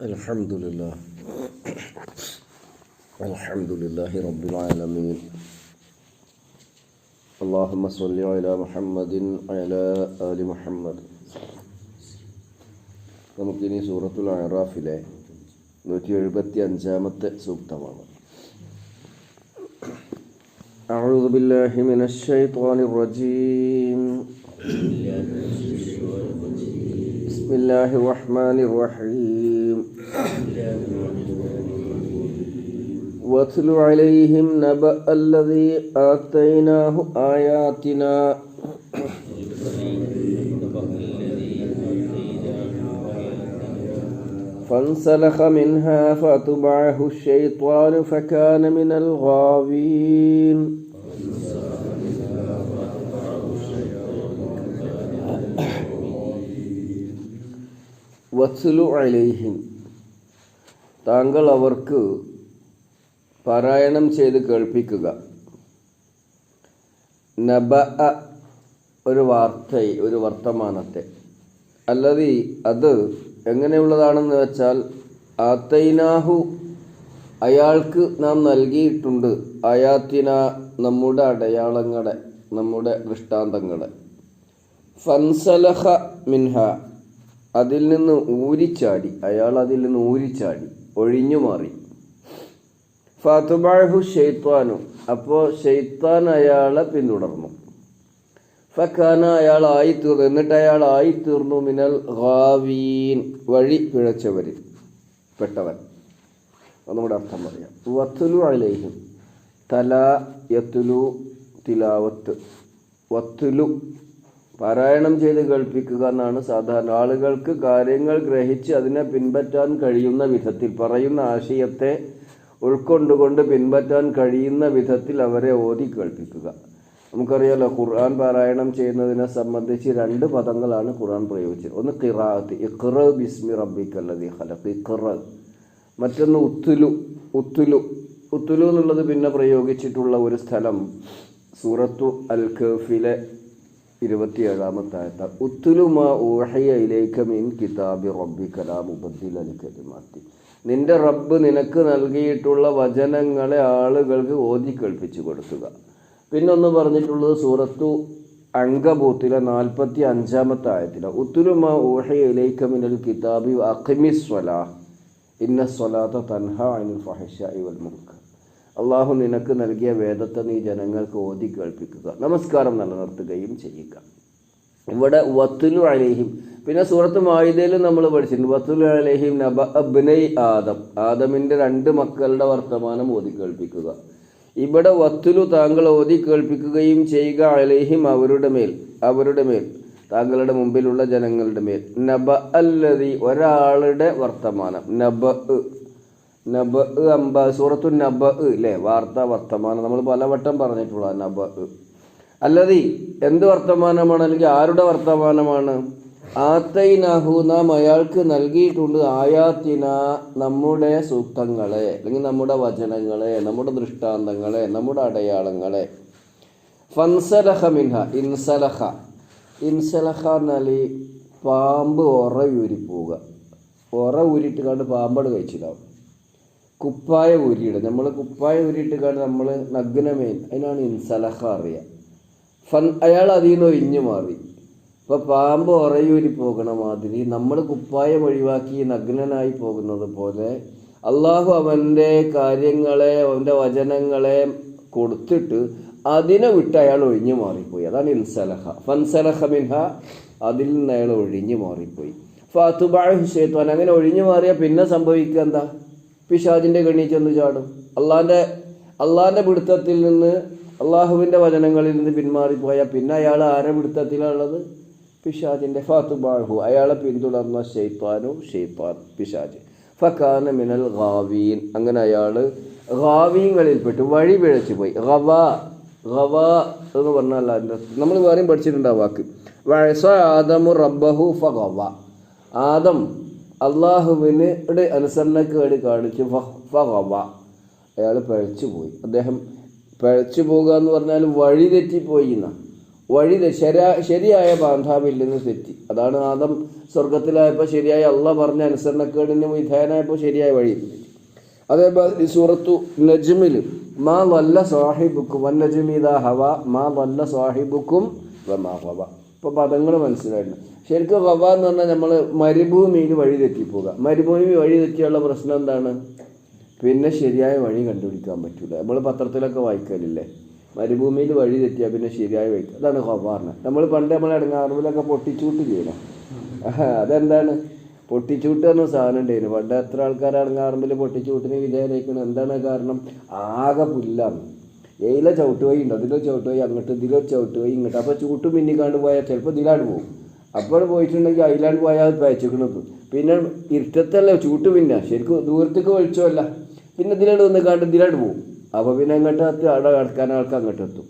الحمد لله الحمد لله رب العالمين اللهم صل على محمد وعلى آل محمد നമുക്കിനി സൂറത്തുൽ അറാഫിലെ നൂറ്റി എഴുപത്തി അഞ്ചാമത്തെ സൂക്തമാണ് أعوذ بالله من الشيطان الرجيم بسم الله الرحمن الرحيم واتل عليهم نبأ الذي آتيناه آياتنا فانسلخ منها فأتبعه الشيطان فكان من الغاوين വത്സുലു അലൈഹിം താങ്കൾ അവർക്ക് പാരായണം ചെയ്ത് കേൾപ്പിക്കുക. നബ ഒരു വാർത്ത ഒരു വർത്തമാനത്തെ. അല്ലതി അത് എങ്ങനെയുള്ളതാണെന്ന് വെച്ചാൽ ആത്തൈനാഹു അയാൾക്ക് നാം നൽകിയിട്ടുണ്ട് അയാത്തിന നമ്മുടെ അടയാളങ്ങളെ നമ്മുടെ ദൃഷ്ടാന്തങ്ങളെ. ഫൻസലഹ മിൻഹ അതിൽ നിന്ന് ഊരിച്ചാടി അയാൾ അതിൽ നിന്ന് ഊരിച്ചാടി ഒഴിഞ്ഞു മാറി ഫാത്തുബാഹു ഷെയ്ത്താനും അപ്പോൾ ഷെയ്ത്താൻ അയാളെ പിന്തുടർന്നു. ഫഖാന അയാൾ ആയിത്തീർന്നു എന്നിട്ട് അയാൾ ആയിത്തീർന്നു മിനൽ ഗാവീൻ. വഴി പിഴച്ചവരിൽ പെട്ടവൻ. ഒന്നുകൂടെ അർത്ഥം പറയാം. വത്തുലു അലൈഹിം. തല യത്തുലു തിലാവത്ത്. വത്തുലു പാരായണം ചെയ്ത് കേൾപ്പിക്കുക എന്നാണ് സാധാരണ. ആളുകൾക്ക് കാര്യങ്ങൾ ഗ്രഹിച്ച് അതിനെ പിൻപറ്റാൻ കഴിയുന്ന വിധത്തിൽ പറയുന്ന ആശയത്തെ ഉൾക്കൊണ്ടുകൊണ്ട് പിൻപറ്റാൻ കഴിയുന്ന വിധത്തിൽ അവരെ ഓതി കേൾപ്പിക്കുക. നമുക്കറിയാലോ ഖുർആൻ പാരായണം ചെയ്യുന്നതിനെ സംബന്ധിച്ച് രണ്ട് പദങ്ങളാണ് ഖുർആൻ പ്രയോഗിച്ചത്. ഒന്ന് ഖിറാത്ത് ഇഖ്റ ബിസ്മി റബ്ബിക്കല്ലതി ഖലഖ് ഇഖ്റ. മറ്റൊന്ന് ഉത്തുലു ഉത്തുലു. ഉത്തുലു എന്നുള്ളത് പിന്നെ പ്രയോഗിച്ചിട്ടുള്ള ഒരു സ്ഥലം സൂറത്തു അൽ ഖഫിലെ ഇരുപത്തിയേഴാമത്തെ ആയത്ത. ഉത്തുലുമാ ഊഹയ ഇലേക്ക് മീൻ കിതാബി റബ്ബി കലാം ഉപദ്ദിൽ അലി കലിമാത്തി നിന്റെ റബ്ബ് നിനക്ക് നൽകിയിട്ടുള്ള വചനങ്ങളെ ആളുകൾക്ക് ഓതി കേൾപ്പിച്ചു കൊടുക്കുക. പിന്നൊന്ന് പറഞ്ഞിട്ടുള്ളത് സൂറത്തു അങ്കബൂത്തിലെ നാൽപ്പത്തി അഞ്ചാമത്തെ ആയത്തില ഉത്തുരുമ ഊഹയിലേക്കമിനൽ കിതാബി അഖിമി സ്വലാ ഇന്ന സ്വലാത്ത തൻഹ അനിൽ ഫഹിഷ ഇവൽ മുക്ക് അള്ളാഹു നിനക്ക് നൽകിയ വേദത്തെ നീ ജനങ്ങൾക്ക് ഓതി കേൾപ്പിക്കുക. നമസ്കാരം നിലനിർത്തുകയും ചെയ്യുക. ഇവിടെ വത്തുലു അലേഹിം പിന്നെ സൂറത്ത് മായിദയിലും നമ്മൾ പഠിച്ചിട്ടുണ്ട്. വത്തുലു അലേഹിം നബ അബ്നൈ ആദം. ആദമിന്റെ രണ്ട് മക്കളുടെ വർത്തമാനം ഓതി കേൾപ്പിക്കുക. ഇവിടെ വത്തുലു താങ്കൾ ഓതി കേൾപ്പിക്കുകയും ചെയ്യുക അലേഹിം അവരുടെ മേൽ അവരുടെ മേൽ താങ്കളുടെ മുമ്പിലുള്ള ജനങ്ങളുടെ മേൽ. നബ അല്ലതി ഒരാളുടെ വർത്തമാനം. നബ നബ അമ്പ സൂറത്തു നബ അല്ലേ വാർത്ത വർത്തമാനം. നമ്മൾ പലവട്ടം പറഞ്ഞിട്ടുള്ള നബ. അല്ലതി എന്ത് വർത്തമാനമാണ്? അല്ലെങ്കിൽ ആരുടെ വർത്തമാനമാണ്? ആത്തൈനാഹു നാം അയാൾക്ക് നൽകിയിട്ടുണ്ട് ആയാത്തിന നമ്മുടെ സൂക്തങ്ങളെ അല്ലെങ്കിൽ നമ്മുടെ വചനങ്ങളെ നമ്മുടെ ദൃഷ്ടാന്തങ്ങളെ നമ്മുടെ അടയാളങ്ങളെ. ഫൻസലഹ മിൻഹ ഇൻസലഹ. ഇൻസലഹ എന്നാൽ പാമ്പ് ഉറ ഊരി പോവുക. ഉറ ഊരിയിട്ട് കണ്ട് പാമ്പട് കഴിച്ചിട്ടാവും കുപ്പായ ഊരിയിടുക. നമ്മൾ കുപ്പായ ഊരിയിട്ട് കണ്ട് നമ്മൾ നഗ്നമേൻ. അതിനാണ് ഇൻസലഹ അറിയുക. ഫൻ അയാൾ അതിൽ നിന്ന് ഒഴിഞ്ഞു മാറി. ഇപ്പം പാമ്പ് ഉറയൂരി പോകണ മാതിരി നമ്മൾ കുപ്പായം ഒഴിവാക്കി നഗ്നനായി പോകുന്നത് പോലെ അള്ളാഹു അവന്റെ കാര്യങ്ങളെ അവന്റെ വചനങ്ങളെ കൊടുത്തിട്ട് അതിനെ വിട്ട് അയാൾ ഒഴിഞ്ഞു മാറിപ്പോയി. അതാണ് ഇൻസലഹ. ഫൻസലഹ മിൻഹ. അതിൽ നിന്ന് അയാൾ ഒഴിഞ്ഞു മാറിപ്പോയി. ഫാത്തുബാഴ് ഷേത്വാൻ അങ്ങനെ ഒഴിഞ്ഞു മാറിയാൽ പിന്നെ സംഭവിക്കുക എന്താ? പിശാജിന്റെ കണ്ണി ചെന്ന് ചാടും. അള്ളാന്റെ അള്ളാന്റെ പിടുത്തത്തിൽ നിന്ന് അള്ളാഹുവിന്റെ വചനങ്ങളിൽ നിന്ന് പിന്മാറിപ്പോയാൽ പിന്നെ അയാൾ ആരെ പിടുത്തത്തിലുള്ളത് പിശാജിന്റെ ഫാത്തുബാഹു അയാളെ പിന്തുടർന്ന ഷെയ്ത്താനു ഷെയ്ത്താൻ പിശാജ് ഫക്കാന മിനൽ ഗാവീൻ അങ്ങനെ അയാൾ ഗാവീങ്ങളിൽപ്പെട്ടു വഴി പിഴച്ചു പോയി. ഗവ ഗവ എന്ന് പറഞ്ഞാൽ അതിന്റെ നമ്മൾ വേറെയും പഠിച്ചിട്ടുണ്ട് ആ വാക്ക്. വഴസ ആദമു റബ്ബഹു ഫഗവ ആദം അള്ളാഹുവിന് അനുസരണക്കേട് കാണിച്ചു ഫഗവ അയാൾ പിഴച്ചു പോയി. അദ്ദേഹം പിഴച്ചു പോകുക എന്ന് പറഞ്ഞാൽ വഴി തെറ്റിപ്പോയി എന്നാ വഴി ശരാ ശരിയായ ബാന്ധാവിൽ നിന്ന് തെറ്റി. അതാണ് ആദം സ്വർഗത്തിലായപ്പോൾ ശരിയായ അള്ള പറഞ്ഞ അനുസരണക്കേടിന് വിധേയനായപ്പോൾ ശരിയായ വഴി. അതേപോലെ സൂറത്തു നജ്മിൽ മാ വല്ല സാഹിബുക്കും വൻ നജ്മീദ ഹവ മാ വല്ല സാഹിബുക്കും വമാ ഹവ. ഇപ്പോൾ പദങ്ങൾ മനസ്സിലായിട്ടുണ്ട്. ശരിക്കും ഹവ എന്ന് പറഞ്ഞാൽ നമ്മൾ മരുഭൂമിയിൽ വഴി തെറ്റിപ്പോവുക. മരുഭൂമി വഴി തെറ്റിയുള്ള പ്രശ്നം എന്താണ്? പിന്നെ ശരിയായ വഴി കണ്ടുപിടിക്കാൻ പറ്റൂല. നമ്മൾ പത്രത്തിലൊക്കെ വായിക്കലില്ലേ? മരുഭൂമിയിൽ വഴി തെറ്റിയാൽ പിന്നെ ശരിയായ വഴി അതാണ് ഹവാറിന് നമ്മൾ പണ്ട് നമ്മൾ ഇടങ്ങാറുമ്പിലൊക്കെ ചെയ്യണം അതെന്താണ്? പൊട്ടിച്ചൂട്ട് എന്ന സാധനം ഉണ്ടായിരുന്നു പണ്ട് എത്ര ആൾക്കാർ ഇടങ്ങാറുമ്പിൽ പൊട്ടിച്ചൂട്ടിന് വിധേയനയിക്കണം എന്താണ് കാരണം? ആകെ പുല്ലാണ്. ഏയിലെ ചവിട്ട് വഴി ഉണ്ട്. അതിലോ ചവിട്ട് വഴി അങ്ങോട്ട് ഇതിലോ ചവിട്ട് വഴി ഇങ്ങോട്ട്. അപ്പോൾ ചൂട്ട് മിന്നിക്കാണ്ട് പോയാൽ ചിലപ്പോൾ ഇതിലാണ്ട് പോകും. അപ്പോൾ പോയിട്ടുണ്ടെങ്കിൽ അതിലാണ്ട് പോയാൽ പയച്ചിക്കണത് പിന്നെ ഇരുട്ടത്തല്ല ചൂട്ട് പിന്നെ. ശരിക്കും ദൂരത്തേക്ക് വെളിച്ചമല്ല. പിന്നെ ഇതിലാണ്ട് വന്ന് കാണ്ട് ഇതിലാണ്ട് പോകും. അപ്പോൾ പിന്നെ അങ്ങോട്ട് എത്തി അവിടെ കിടക്കാൻ ആൾക്ക് അങ്ങോട്ട് എത്തും.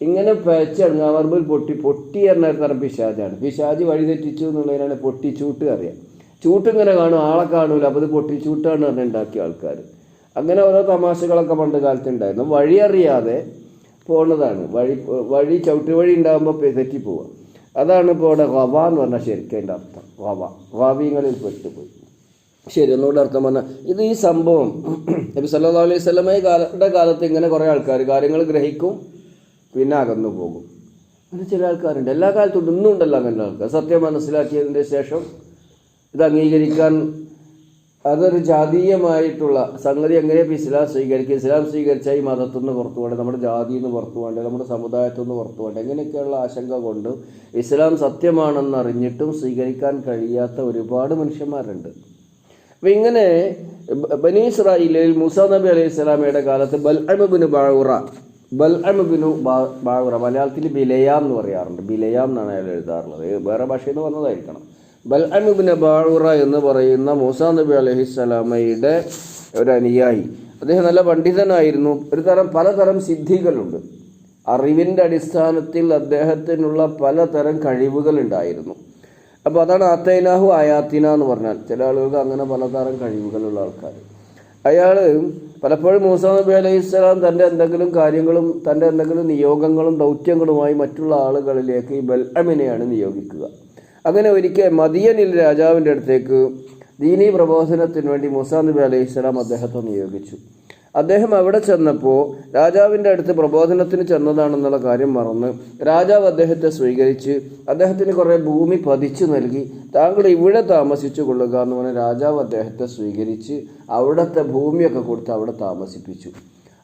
ഇങ്ങനെ പയച്ചടങ്ങാവുമ്പോൾ പൊട്ടി പൊട്ടി ഒരു തരം പിശാജാണ് പിശാജ് വഴി തെറ്റിച്ചു എന്നുള്ളതിനാണ് പൊട്ടി ചൂട്ട് അറിയാം. ചൂട്ട് ഇങ്ങനെ കാണും ആളെ കാണൂല. അപ്പോൾ ഇത് പൊട്ടിച്ചൂട്ടാണ് പറഞ്ഞ് ഉണ്ടാക്കിയ ആൾക്കാർ. അങ്ങനെ ഓരോ തമാശകളൊക്കെ പണ്ട് കാലത്ത് ഉണ്ടായിരുന്നു വഴി അറിയാതെ പോണതാണ്. വഴി വഴി ചവിട്ട് വഴി ഉണ്ടാകുമ്പോൾ തെറ്റിപ്പോവുക അതാണ് ഇപ്പോൾ ഇവിടെ വവ എന്ന് പറഞ്ഞാൽ ശരിക്കും അതിന്റെ അർത്ഥം. വവ വാവിങ്ങളിൽ പെട്ടുപോയി. ശരി ഒന്നുകൂടെ അർത്ഥം പറഞ്ഞാൽ ഇത് ഈ സംഭവം നബി സല്ലാ അലൈഹി സ്വലമെ കാലത്തെ കാലത്ത് ഇങ്ങനെ കുറേ ആൾക്കാർ കാര്യങ്ങൾ ഗ്രഹിക്കും പിന്നെ അകന്നു പോകും. അങ്ങനെ ചില ആൾക്കാരുണ്ട്. എല്ലാ കാലത്തും ഇന്നും ഉണ്ടല്ലോ അങ്ങനെ ആൾക്കാർ. സത്യം മനസ്സിലാക്കിയതിന്റെ ശേഷം ഇത് അംഗീകരിക്കാൻ അതൊരു ജാതീയമായിട്ടുള്ള സംഗതി എങ്ങനെയാണ് ഇസ്ലാം സ്വീകരിക്കുക? ഇസ്ലാം സ്വീകരിച്ചാൽ ഈ മതത്തിൽ നിന്ന് പുറത്തു പോകേണ്ടത് നമ്മുടെ ജാതിയിൽ നിന്ന് പുറത്തു പോകേണ്ടത് നമ്മുടെ സമുദായത്തിൽ നിന്ന് പുറത്തു പോകേണ്ടത് എങ്ങനെയൊക്കെയുള്ള ആശങ്ക കൊണ്ട് ഇസ്ലാം സത്യമാണെന്ന് അറിഞ്ഞിട്ടും സ്വീകരിക്കാൻ കഴിയാത്ത ഒരുപാട് മനുഷ്യന്മാരുണ്ട്. അപ്പം ഇങ്ങനെ ബനീസ്രായിലിൽ മുസ നബി അലൈഹി സ്വലാമയുടെ കാലത്ത് ബൽഅമബിന് ബാവുറ ബൽഅമബിനു ബാവുറ മലയാളത്തിൽ ബിലയാം എന്ന് പറയാറുണ്ട്. ബിലയാം എന്നാണ് അയാൾ എഴുതാറുള്ളത്. വേറെ ഭാഷയിൽ നിന്ന് വന്നതായിരിക്കണം. ബൽഅമബിന് ബാഴുറ എന്ന് പറയുന്ന മൂസാ നബി അലൈഹി സ്വലാമയുടെ ഒരു അനുയായി അദ്ദേഹം നല്ല പണ്ഡിതനായിരുന്നു. ഒരു തരം പലതരം സിദ്ധികളുണ്ട്. അറിവിന്റെ അടിസ്ഥാനത്തിൽ അദ്ദേഹത്തിനുള്ള പലതരം കഴിവുകൾ ഉണ്ടായിരുന്നു. അപ്പോൾ അതാണ് ആത്തൈനാഹു ആയാത്തിന എന്ന് പറഞ്ഞാൽ ചില ആളുകൾക്ക് അങ്ങനെ പലതരം കഴിവുകളുള്ള ആൾക്കാർ അയാൾ പലപ്പോഴും മൂസ നബി അലൈഹി സ്വലാം തന്റെ എന്തെങ്കിലും കാര്യങ്ങളും തന്റെ എന്തെങ്കിലും നിയോഗങ്ങളും ദൗത്യങ്ങളുമായി മറ്റുള്ള ആളുകളിലേക്ക് ഈ ബൽഅമിനെയാണ് നിയോഗിക്കുക. അങ്ങനെ ഒരിക്കൽ മദിയനിൽ രാജാവിന്റെ അടുത്തേക്ക് ദീനീ പ്രബോധനത്തിന് വേണ്ടി മൂസാ നബി അലൈഹി സ്വലാം അദ്ദേഹത്തെ നിയോഗിച്ചു. അദ്ദേഹം അവിടെ ചെന്നപ്പോൾ രാജാവിന്റെ അടുത്ത് പ്രബോധനത്തിന് ചെന്നതാണെന്നുള്ള കാര്യം മറന്ന് രാജാവ് അദ്ദേഹത്തെ സ്വീകരിച്ച് അദ്ദേഹത്തിന് കുറേ ഭൂമി പതിച്ചു നൽകി. താങ്കൾ ഇവിടെ താമസിച്ചു കൊള്ളുക എന്ന് പറഞ്ഞ് രാജാവ് അദ്ദേഹത്തെ സ്വീകരിച്ച് അവിടുത്തെ ഭൂമിയൊക്കെ കൊടുത്ത് അവിടെ താമസിപ്പിച്ചു.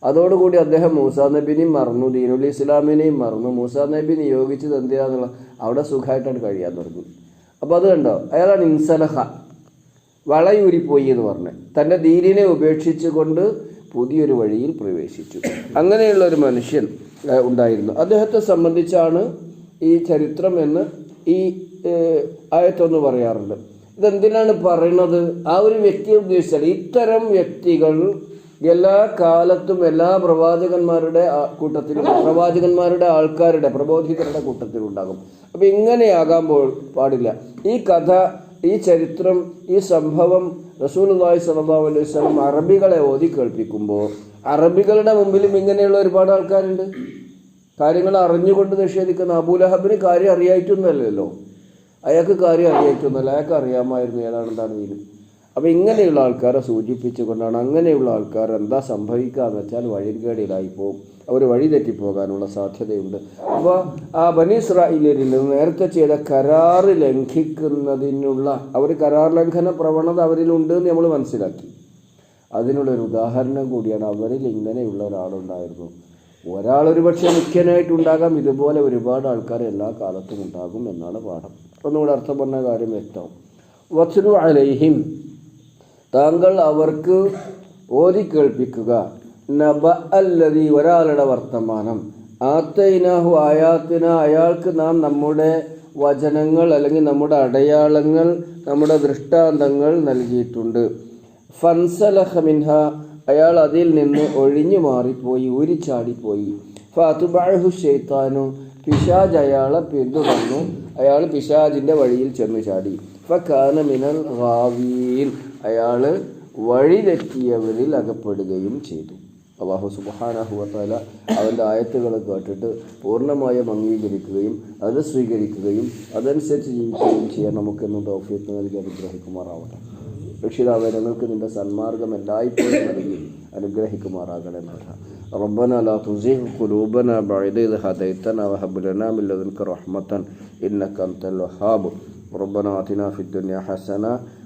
അതോടുകൂടി അദ്ദേഹം മൂസാ നബിനെയും മറന്നു ദീനുൽ ഇസ്ലാമിനെയും മറന്നു. മൂസാ നബി നിയോഗിച്ചത് എന്തിനാന്നുള്ള അവിടെ സുഖമായിട്ടാണ് കഴിയാൻ തുടങ്ങി. അപ്പോൾ അത് കണ്ടോ? അയാളാണ് ഇൻസലഹ. വളയൂരിപ്പോയി എന്ന് പറഞ്ഞത് തന്റെ ദീനിനെ ഉപേക്ഷിച്ചുകൊണ്ട് പുതിയൊരു വഴിയിൽ പ്രവേശിച്ചു. അങ്ങനെയുള്ള ഒരു മനുഷ്യൻ ഉണ്ടായിരുന്നു. അദ്ദേഹത്തെ സംബന്ധിച്ചാണ് ഈ ചരിത്രം എന്ന് ഈ ആയത്തൊന്ന് പറയാറുണ്ട്. ഇതെന്തിനാണ് പറയുന്നത് ആ ഒരു വ്യക്തിയെ ഉദ്ദേശിച്ചാൽ ഇത്തരം വ്യക്തികൾ എല്ലാ കാലത്തും എല്ലാ പ്രവാചകന്മാരുടെ കൂട്ടത്തിലും പ്രവാചകന്മാരുടെ ആൾക്കാരുടെ പ്രബോധിതരുടെ കൂട്ടത്തിലും ഉണ്ടാകും. അപ്പം ഇങ്ങനെയാകാൻ പാടില്ല. ഈ കഥ ഈ ചരിത്രം ഈ സംഭവം റസൂലുള്ളാഹി സ്വല്ലല്ലാഹു അലൈഹി വസല്ലം അറബികളെ ഓതി കേൾപ്പിക്കുമ്പോൾ അറബികളുടെ മുമ്പിലും ഇങ്ങനെയുള്ള ഒരുപാട് ആൾക്കാരുണ്ട്. കാര്യങ്ങൾ അറിഞ്ഞുകൊണ്ട് നിഷേധിക്കുന്ന അബൂലഹബിന് കാര്യം അറിയായിട്ടൊന്നുമല്ലല്ലോ. അയാൾക്ക് കാര്യം അറിയായിട്ടൊന്നുമല്ല. അയാൾക്ക് അറിയാമായിരുന്നു ഏതാണ് എന്താണ് വീട്. അപ്പോൾ ഇങ്ങനെയുള്ള ആൾക്കാരെ സൂചിപ്പിച്ചുകൊണ്ടാണ് അങ്ങനെയുള്ള ആൾക്കാർ എന്താ സംഭവിക്കുക എന്ന് വെച്ചാൽ വഴികേടിലായി പോകും അവർ വഴിതെറ്റിപ്പോകാനുള്ള സാധ്യതയുണ്ട്. അപ്പോൾ ആ ബനീസ്രായിലിൽ നിന്ന് നേരത്തെ ചെയ്ത കരാറ് ലംഘിക്കുന്നതിനുള്ള അവർ കരാർ ലംഘന പ്രവണത അവരിലുണ്ട് എന്ന് നമ്മൾ മനസ്സിലാക്കി. അതിനുള്ളൊരു ഉദാഹരണം കൂടിയാണ് അവരിൽ ഇങ്ങനെയുള്ള ഒരാളുണ്ടായിരുന്നു. ഒരാൾ ഒരു പക്ഷേ മുഖ്യനായിട്ടുണ്ടാകാം ഇതുപോലെ ഒരുപാട് ആൾക്കാർ എല്ലാ കാലത്തും ഉണ്ടാകും എന്നാണ് പാഠം. ഒന്നുകൂടെ അർത്ഥം പറഞ്ഞ കാര്യം വ്യക്തം. വസ്തു അലൈഹിം താങ്കൾ അവർക്ക് ഓതി കേൾപ്പിക്കുക നബ അല്ലതി ഒരാളുടെ വർത്തമാനം. ആത്തൈനാഹു ആയാത്തിന അയാൾക്ക് നാം നമ്മുടെ വചനങ്ങൾ അല്ലെങ്കിൽ നമ്മുടെ അടയാളങ്ങൾ നമ്മുടെ ദൃഷ്ടാന്തങ്ങൾ നൽകിയിട്ടുണ്ട്. ഫൻസലഹ മിൻഹ അയാൾ അതിൽ നിന്ന് ഒഴിഞ്ഞു മാറിപ്പോയി ഉരിച്ചാടിപ്പോയി ഫാത്തുബാഹു ഷെയ്ത്താനു പിശാജ് അയാളെ പിന്തുടർന്നു. അയാൾ പിശാജിന്റെ വഴിയിൽ ചെന്ന് ചാടി. ഫക്കാന മിനൽ റാവീൻ അയാൾ വഴി തെറ്റിയവരിൽ അകപ്പെടുകയും ചെയ്തു. അള്ളാഹു സുബാനഹുവത്താല അവൻ്റെ ആയത്തുകൾ കേട്ടിട്ട് പൂർണ്ണമായും അംഗീകരിക്കുകയും അത് സ്വീകരിക്കുകയും അതനുസരിച്ച് ജീവിക്കുകയും ചെയ്യാൻ നമുക്കെന്നും തൗഫീത്ത് നൽകി അനുഗ്രഹിക്കുമാറാവട്ടെ രക്ഷിതാവെ ഞങ്ങൾക്ക് നിന്റെ സന്മാർഗം എല്ലായ്പ്പോഴും നൽകി അനുഗ്രഹിക്കുമാറാകണേ നാഥ ربنا لا تزغ قلوبنا بعد إذ هديتنا وهب لنا من لدنك رحمة إنك أنت الوهاب ربنا آتنا في الدنيا حسنة